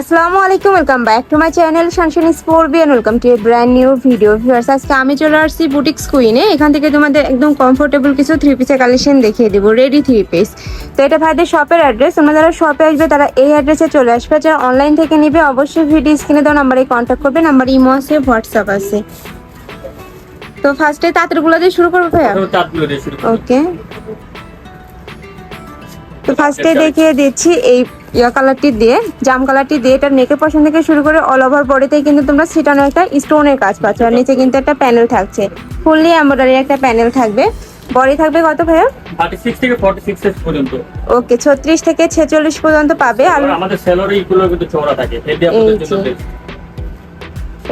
আসসালামু আলাইকুম welcome back to my channel Shanshani sport B welcome to a brand new video. Viewers আজকে আমি চলে আসছি বুটিক্স কুইনে। এখান থেকে তোমাদের একদম কমফোর্টেবল কিছু থ্রি পিসের কালেকশন দেখিয়ে দেবো রেডি থ্রি পিস তো এটা ভাইদের শপের অ্যাড্রেস তোমরা যারা শপে আসবে তারা এই অ্যাড্রেসে চলে আসবে। যারা অনলাইন থেকে নিবে অবশ্যই ভিডিও স্ক্রিনে দেওয়া নাম্বারে কন্ট্যাক্ট করবে। নাম্বার ইমো আছে হোয়াটসঅ্যাপ আছে। তো ফার্স্টে তাঁতেরগুলো দিয়ে শুরু করব ভাইয়া। ওকে তো ফার্স্টে দেখিয়ে দিচ্ছি এই ইয়া কালারটি দিয়ে জাম কালারটি দিয়ে এটা নেকের পশন থেকে শুরু করে অল ওভার বডিতে কিন্তু তোমরা সিটানো একটা স্টোনের কাজ পাচ্ছ। আর নিচে কিন্তু একটা প্যানেল থাকছে। ফুললি এমব্রয়ডারি একটা প্যানেল থাকবে। বডি থাকবে কত ভাইয়া? 36 থেকে 46 এর পর্যন্ত। ওকে ছত্রিশ থেকে ছেচল্লিশ পর্যন্ত পাবে। আর আমাদের স্যালারি গুলো কিন্তু চওড়া থাকে। হেভি আপনাদের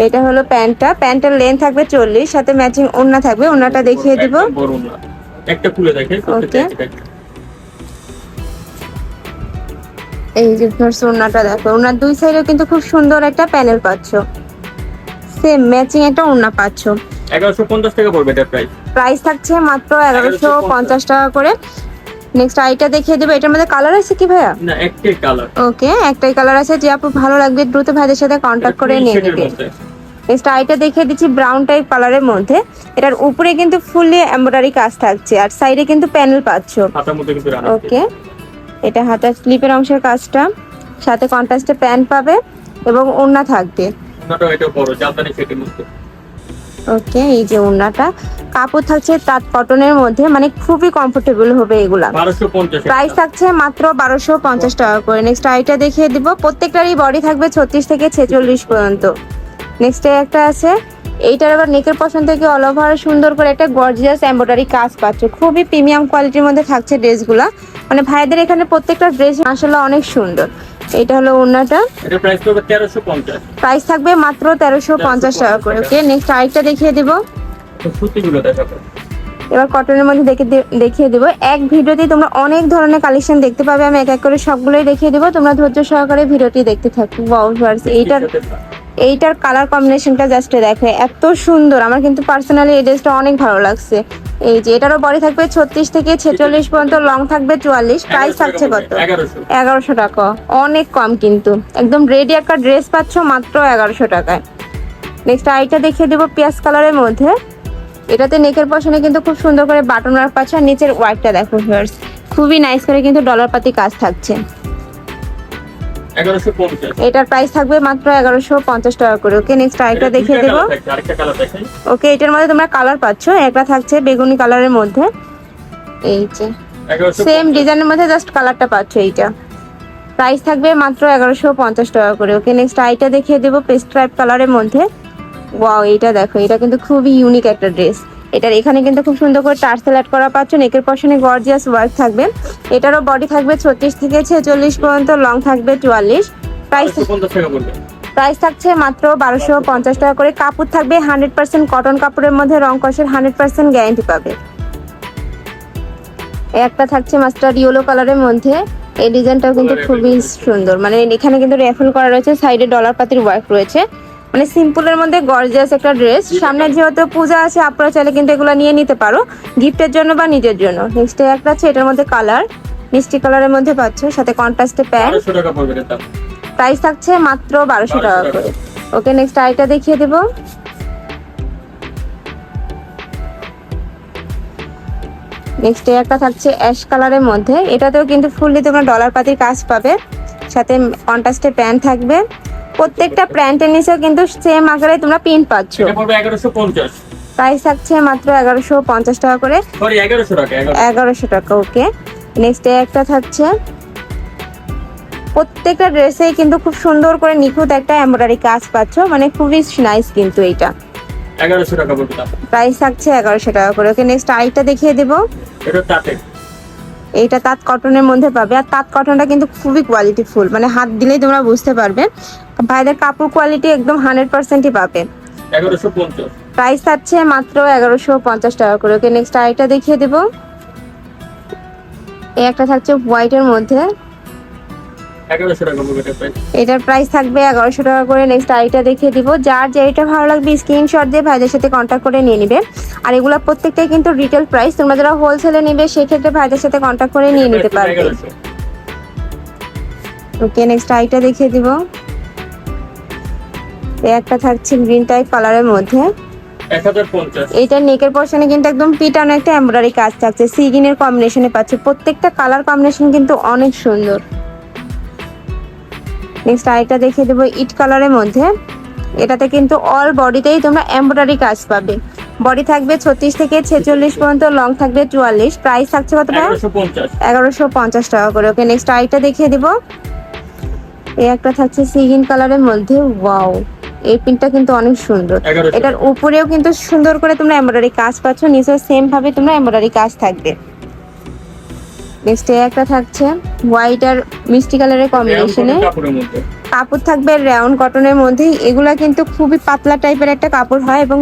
এটা হলো প্যান্টটা। প্যান্টের লেন্থ থাকবে চল্লিশ সাথে ম্যাচিং ওড়না থাকবে। ওড়নাটা দেখিয়ে দিব। একটা খুলে দেখে। প্রত্যেকটা এই যে ওড়নাটা দেখো ওড়নার দুই সাইডে কিন্তু খুব সুন্দর একটা প্যানেল পাচ্ছ। সেম ম্যাচিং একটা ওড়না পাচ্ছ। 1150 টাকা পড়বে এটা প্রাইস প্রাইস থাকছে মাত্র এগারোশো পঞ্চাশ। টাকা করে। নেক্সট আইটা দেখিয়ে দেবো এটার মধ্যে কালার আছে কি ভাইয়া? না একটাই কালার ওকে একটাই কালার আছে যে আপু ভালো লাগবে দ্রুত ভাইদের সাথে কন্ট্যাক্ট করে নিয়ে নেবে। নেক্সট আইটা দেখিয়ে দিচ্ছি ব্রাউন টাইপ কালারের মধ্যে। এটার উপরে কিন্তু ফুললি এমব্রয়ডারি কাজ থাকছে আর সাইডে কিন্তু প্যানেল পাচ্ছ। ওকে এটা হাতার স্লিপের অংশের কাজটা। সাথে কন্ট্রাস্টে প্যান্ট পাবে এবং ওড়না থাকবে। ওকে এই যে ওড়নাটা। কাপড় থাকছে তাঁত কটনের মধ্যে মানে খুবই কমফোর্টেবল হবে এগুলা। 1250 প্রাইস থাকছে মাত্র বারোশো পঞ্চাশ টাকা করে। নেক্সট আইটা দেখিয়ে দিব। প্রত্যেকটারই বডি থাকবে ছত্রিশ থেকে ছেচল্লিশ পর্যন্ত। নেক্সট একটা আছে। এইটার আবার নেকের পছন্দ থেকে অল ওভার সুন্দর করে একটা গর্জিয়াস এমব্রয়ডারি কাজ পাচ্ছ। খুবই প্রিমিয়াম কোয়ালিটির মধ্যে থাকছে ড্রেসগুলা মানে ভাইদের এখানে প্রত্যেকটা ড্রেস আসলে অনেক সুন্দর। এটা হলো ওড়নাটা। এটা প্রাইস পড়বে 1350 প্রাইস থাকবে মাত্র তেরোশো পঞ্চাশ টাকা করে ওকে নেক্সট আরেকটা দেখিয়ে দিব। সুতিগুলো দেখাবো। এবার কটনের মধ্যে দেখে দেখিয়ে দিব। এক ভিডিওতেই তোমরা অনেক ধরনের কালেকশন দেখতে পাবে। আমি এক এক করে সবগুলোই দেখিয়ে দিব। তোমরা ধৈর্য সহকারে ভিডিওটি দেখতে থাকো। এইটার এইটার কালার কম্বিনেশনটা জাস্ট দেখো এত সুন্দর। আমার কিন্তু পার্সোনালি এই ড্রেসটা অনেক ভালো লাগছে। এই যে এটারও বডি থাকবে ছত্রিশ থেকে ছেচল্লিশ পর্যন্ত লং থাকবে চুয়াল্লিশ প্রাইস থাকছে কত? 1100 এগারোশো। টাকা অনেক কম কিন্তু। একদম রেডি একটা ড্রেস পাচ্ছ মাত্র এগারোশো টাকায়। নেক্সট আইটা দেখিয়ে দেবো পেঁয়াজ কালারের মধ্যে। এটাতে নেকের পশনে কিন্তু খুব সুন্দর করে বাটন ওয়ার্ক পাচ্ছ আর নিচের ওয়ার্কটা দেখো ভিউয়ার্স খুবই নাইস করে কিন্তু ডলার পাতি কাজ থাকছে। 1150 এটার প্রাইস থাকবে মাত্র এগারোশো পঞ্চাশ টাকা করে। ওকে নেক্সট আরেকটা দেখিয়ে দেবো। ওকে এটার মধ্যে তোমরা কালার পাচ্ছ একটা থাকছে বেগুনি কালারের মধ্যে। এই যে সেম ডিজাইনের মধ্যে জাস্ট কালারটা পাচ্ছ এইটা। প্রাইস থাকবে মাত্র এগারোশো পঞ্চাশ টাকা করে। ওকে নেক্সট আইটা দেখিয়ে দেবো পেস্ট টাইপ কালারের মধ্যে। ওয়াও এইটা দেখো এটা কিন্তু খুবই ইউনিক একটা ড্রেস এটার এখানে কিন্তু খুব সুন্দর করে টার্সেল অ্যাড করা পাচ্ছ নেকের পশনে গর্জিয়াস ওয়ার্ক থাকবে। এটারও বডি থাকবে ছত্রিশ থেকে ছেচল্লিশ পর্যন্ত লং থাকবে চুয়াল্লিশ। প্রাইস 1250 টাকা পড়বে প্রাইস থাকছে মাত্র বারোশো পঞ্চাশ টাকা করে। কাপড় থাকবে হান্ড্রেড পার্সেন্ট কটন কাপড়ের মধ্যে রং কষের হান্ড্রেড পার্সেন্ট গ্যারান্টি পাবে। একটা থাকছে মাস্টার ইয়েলো কালারের মধ্যে। এই ডিজাইনটাও কিন্তু খুবই সুন্দর। মানে এখানে কিন্তু রেফেল করা রয়েছে। সাইডে ডলার পাতির ওয়ার্ক রয়েছে। মানে সিম্পলের মধ্যে গর্জিয়াস একটা ড্রেস। সামনে যেহেতু পূজা আছে আপনারা চাইলে কিন্তু এগুলো নিয়ে নিতে পারো। গিফটের জন্য বা নিজের জন্য। নেক্সট একটা আছে এটার মধ্যে কালার। মিষ্টি কালারের মধ্যে পাচ্ছ সাথে কন্ট্রাস্টে প্যান্ট 1200 টাকা পড়বে এটা প্রাইস থাকছে মাত্র বারোশো টাকা করে। ওকে নেক্সট আইটা দেখিয়ে দেবো। নেক্সট একটা থাকছে অ্যাশ কালারের মধ্যে। এটাতেও কিন্তু ফুললি তোমরা ডলার পাতির কাজ পাবে। সাথে কন্ট্রাস্টে প্যান্ট থাকবে। প্রত্যেকটা প্যান্টের নিচেও কিন্তু সেম আকারে তোমরা প্রিন্ট পাচ্ছ। এটা পড়বে 1150 প্রাইস থাকছে মাত্র এগারোশো পঞ্চাশ টাকা করে। সরি 1100 টাকা 1100 এগারোশো টাকা ওকে নেক্সট একটা থাকছে। প্রত্যেকটা ড্রেসেই কিন্তু খুব সুন্দর করে নিখুঁত একটা এমব্রয়ডারি কাজ পাচ্ছ মানে খুবই নাইস কিন্তু এইটা। 1100 টাকা পড়বে প্রাইস থাকছে এগারোশো টাকা করে ওকে নেক্সট আরেকটা দেখিয়ে দেবো। এটা তাতে এইটা তাঁত কটনের মধ্যে পাবে। আর তাঁত কটনটা কিন্তু খুবই কোয়ালিটি ফুল মানে হাত দিলেই তোমরা বুঝতে পারবে। ভাইদের কাপড় কোয়ালিটি একদম হান্ড্রেড পার্সেন্টই পাবে। প্রাইস থাকছে মাত্র এগারোশো পঞ্চাশ টাকা করে। ওকে নেক্সট আরেকটা দেখিয়ে দেবো। এই একটা থাকছে হোয়াইটের মধ্যে। এটার প্রাইস থাকবে এগারোশো টাকা করে। নেক্সট আইটা দেখিয়ে দিব। যার যেটা ভালো লাগবে স্ক্রিনশট দিয়ে ভাইদের সাথে কন্ট্যাক্ট করে নিয়ে নিবে। আর এগুলো প্রত্যেকটাই কিন্তু রিটেল প্রাইস তোমরা যারা হোলসেলে নিবে সেক্ষেত্রে ভাইদের সাথে কন্ট্যাক্ট করে নিয়ে নিতে পারবে। ওকে নেক্সট আইটা দেখিয়ে দিব। এই একটা থাকছে গ্রিন টাইপ কালারের মধ্যে। এটা নেকের পশনে কিন্তু একদম পিটানো একটা এমব্রয়ডারি কাজ থাকছে। সিগিনের কম্বিনেশনে পাচ্ছে। প্রত্যেকটা কালার কম্বিনেশন কিন্তু অনেক সুন্দর। নেক্সট আরেকটা দেখিয়ে দেবো ইট কালারের মধ্যে। এটাতে কিন্তু অল বডিতেই তোমরা এমব্রয়ডারি কাজ পাবে। বডি থাকবে ছত্রিশ থেকে ছেচল্লিশ পর্যন্ত লং থাকবে চুয়াল্লিশ। প্রাইস থাকছে কত টাকা এগারোশো পঞ্চাশ। টাকা করে। ওকে নেক্সট আরেকটা দেখিয়ে দিব। এই একটা থাকছে সিগিন কালারের মধ্যে। ওয়াও এই পিনটা কিন্তু অনেক সুন্দর। এটার উপরেও কিন্তু সুন্দর করে তোমরা এমব্রয়ডারি কাজ পাচ্ছ। নিচেও সেম ভাবে তোমরা এমব্রয়ডারি কাজ থাকবে। নেক্সট একটা থাকছে হোয়াইট আর মিষ্টি কালারের কম্বিনেশনে কাপড় থাকবে রাউন্ড কটনের মধ্যে। এগুলা কিন্তু খুবই পাতলা টাইপের একটা কাপড় হয় এবং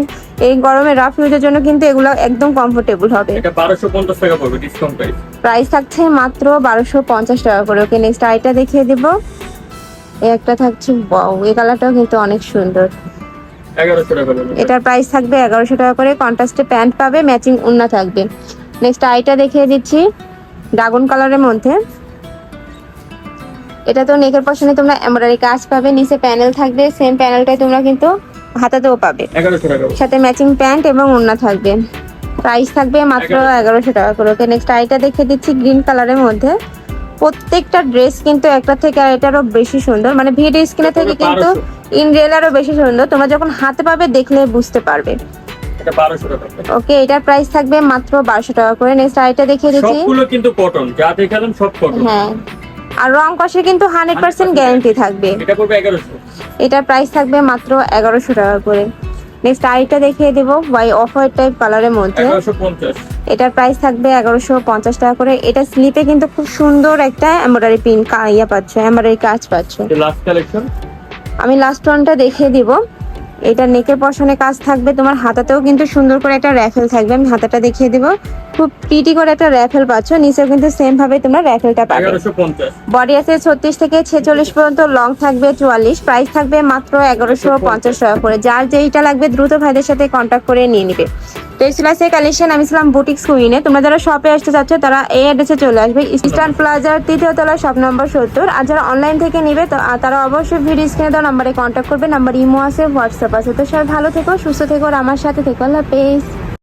এই গরমে রাফ ইউজের জন্য কিন্তু এগুলো একদম কমফোর্টেবল হবে। এটা বারোশো পঞ্চাশ টাকা পড়বে ডিসকাউন্ট প্রাইস প্রাইস থাকছে মাত্র বারোশো পঞ্চাশ টাকা করে। ওকে নেক্সট আইটা দেখিয়ে দিব। এই একটা থাকছে বাউ এই কালারটাও কিন্তু অনেক সুন্দর। এটার প্রাইস থাকবে এগারোশো টাকা করে। কন্ট্রাস্টে প্যান্ট পাবে ম্যাচিং উন্না থাকবে। নেক্সট আইটা দেখিয়ে দিচ্ছি। ড্রাগন কালারের মধ্যে। এটা তো নেকের পশনে তোমরা এমব্রয়ডারি কাজ পাবে নিচে প্যানেল থাকবে সেম প্যানেলটাই তোমরা কিন্তু হাতাতেও পাবে। সাথে ম্যাচিং প্যান্ট এবং ওড়না থাকবে। প্রাইস থাকবে মাত্র এগারোশো। টাকা করে। ওকে নেক্সট আইটা দেখে দিচ্ছি গ্রিন কালারের মধ্যে। প্রত্যেকটা ড্রেস কিন্তু একটা থেকে আরেকটারও বেশি সুন্দর। মানে ভিডিও স্ক্রিনে থেকে কিন্তু ইন রিয়েল আরও বেশি সুন্দর। তোমরা যখন হাতে পাবে দেখলে বুঝতে পারবে। এটা টাকা ওকে এটার প্রাইস থাকবে মাত্র বারোশো টাকা করে। নেক্সট আইটা দেখিয়ে দিচ্ছি। সবগুলো কিন্তু কটন যা দেখালাম সব কটন হ্যাঁ। আর রং কষে কিন্তু হান্ড্রেড পার্সেন্ট গ্যারেন্টি থাকবে। এটা পড়বে এগারোশো। এটার প্রাইস থাকবে মাত্র এগারোশো টাকা করে। নেক্সট আইটা দেখিয়ে দেবো ওয়াই অফ হোয়াইট টাইপ কালারের মধ্যে। এগারোশো পঞ্চাশ। এটার প্রাইস থাকবে এগারোশো পঞ্চাশ টাকা করে। এটা স্লিপে কিন্তু খুব সুন্দর একটা এমব্রয়ডারি পিন ইয়া পাচ্ছ এমব্রয়ডারি কাজ পাচ্ছ। লাস্ট কালেকশন আমি লাস্ট ওয়ানটা দেখিয়ে দিব। এটা নেকের পশনে কাজ থাকবে, তোমার হাতাতেও কিন্তু সুন্দর করে একটা র্যাফেল থাকবে। আমি হাতাটা দেখিয়ে দিব। খুব পিটি করে একটা র্যাফেল পাচ্ছ। নিচেও কিন্তু সেম ভাবে তোমরা র্যাফেলটা পাবে। বডি আছে ছত্রিশ থেকে ছেচল্লিশ পর্যন্ত লং থাকবে চুয়াল্লিশ প্রাইস থাকবে মাত্র এগারোশো পঞ্চাশ টাকা করে। যার যেইটা লাগবে দ্রুত ভাইদের সাথে কন্ট্যাক্ট করে নিয়ে নিবে। তো এই ছিল আজকে কালেকশন আমি ছিলাম বুটিক্স কুইনে তোমরা যারা শপে আসতে চাচ্ছ তারা এই অ্যাড্রেসে চলে আসবে। ইস্টার্ন প্লাজার তৃতীয় তলা শপ নম্বর সত্তর। আর যারা অনলাইন থেকে নিবে তো তারা অবশ্যই ভিডিও স্ক্রিনে দেওয়া নাম্বারে কন্ট্যাক্ট করবে। নাম্বার ইমো আছে হোয়াটসঅ্যাপ আছে। তো সবাই ভালো থেকো সুস্থ থেকো আর আমার সাথে থেকো। আল্লাহ হাফেজ।